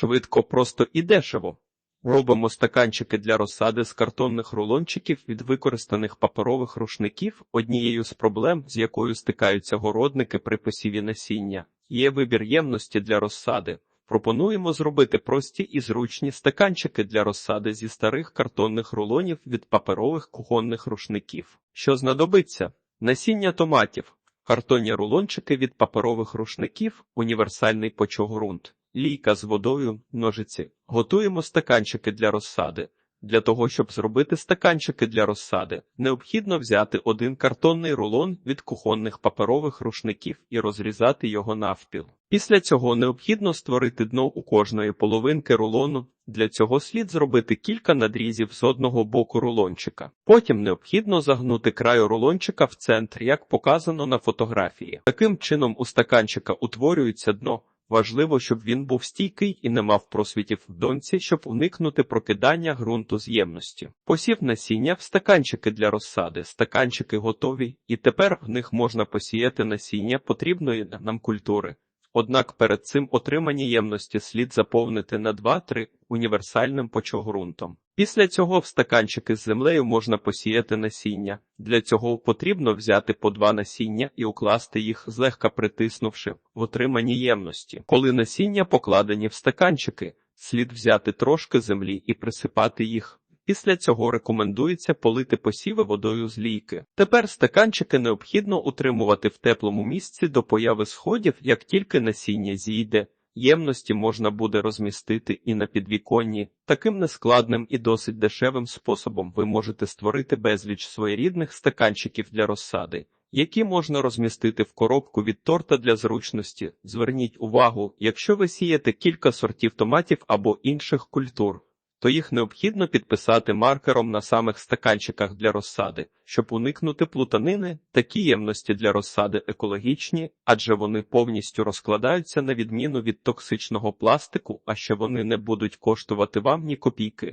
Швидко, просто і дешево. Робимо стаканчики для розсади з картонних рулончиків від використаних паперових рушників. Однією з проблем, з якою стикаються городники при посіві насіння, є вибір ємності для розсади. Пропонуємо зробити прості і зручні стаканчики для розсади зі старих картонних рулонів від паперових кухонних рушників. Що знадобиться? Насіння томатів, картонні рулончики від паперових рушників, універсальний почогрунт, лійка з водою, ножиці. Готуємо стаканчики для розсади. Для того, щоб зробити стаканчики для розсади, необхідно взяти один картонний рулон від кухонних паперових рушників і розрізати його навпіл. Після цього необхідно створити дно у кожної половинки рулону. Для цього слід зробити кілька надрізів з одного боку рулончика. Потім необхідно загнути краю рулончика в центр, як показано на фотографії. Таким чином у стаканчика утворюється дно. Важливо, щоб він був стійкий і не мав просвітів в донці, щоб уникнути прокидання ґрунту з ємності. Посів насіння в стаканчики для розсади. Стаканчики готові, і тепер в них можна посіяти насіння потрібної нам культури. Однак перед цим отримані ємності слід заповнити на 2-3 універсальним почогрунтом. Після цього в стаканчики з землею можна посіяти насіння. Для цього потрібно взяти по два насіння і укласти їх, злегка притиснувши в отримані ємності. Коли насіння покладені в стаканчики, слід взяти трошки землі і присипати їх. Після цього рекомендується полити посіви водою з лійки. Тепер стаканчики необхідно утримувати в теплому місці до появи сходів, як тільки насіння зійде. Ємності можна буде розмістити і на підвіконні. Таким нескладним і досить дешевим способом ви можете створити безліч своєрідних стаканчиків для розсади, які можна розмістити в коробку від торта для зручності. Зверніть увагу, якщо ви сієте кілька сортів томатів або інших культур, то їх необхідно підписати маркером на самих стаканчиках для розсади, щоб уникнути плутанини. Такі ємності для розсади екологічні, адже вони повністю розкладаються на відміну від токсичного пластику, а ще вони не будуть коштувати вам ні копійки.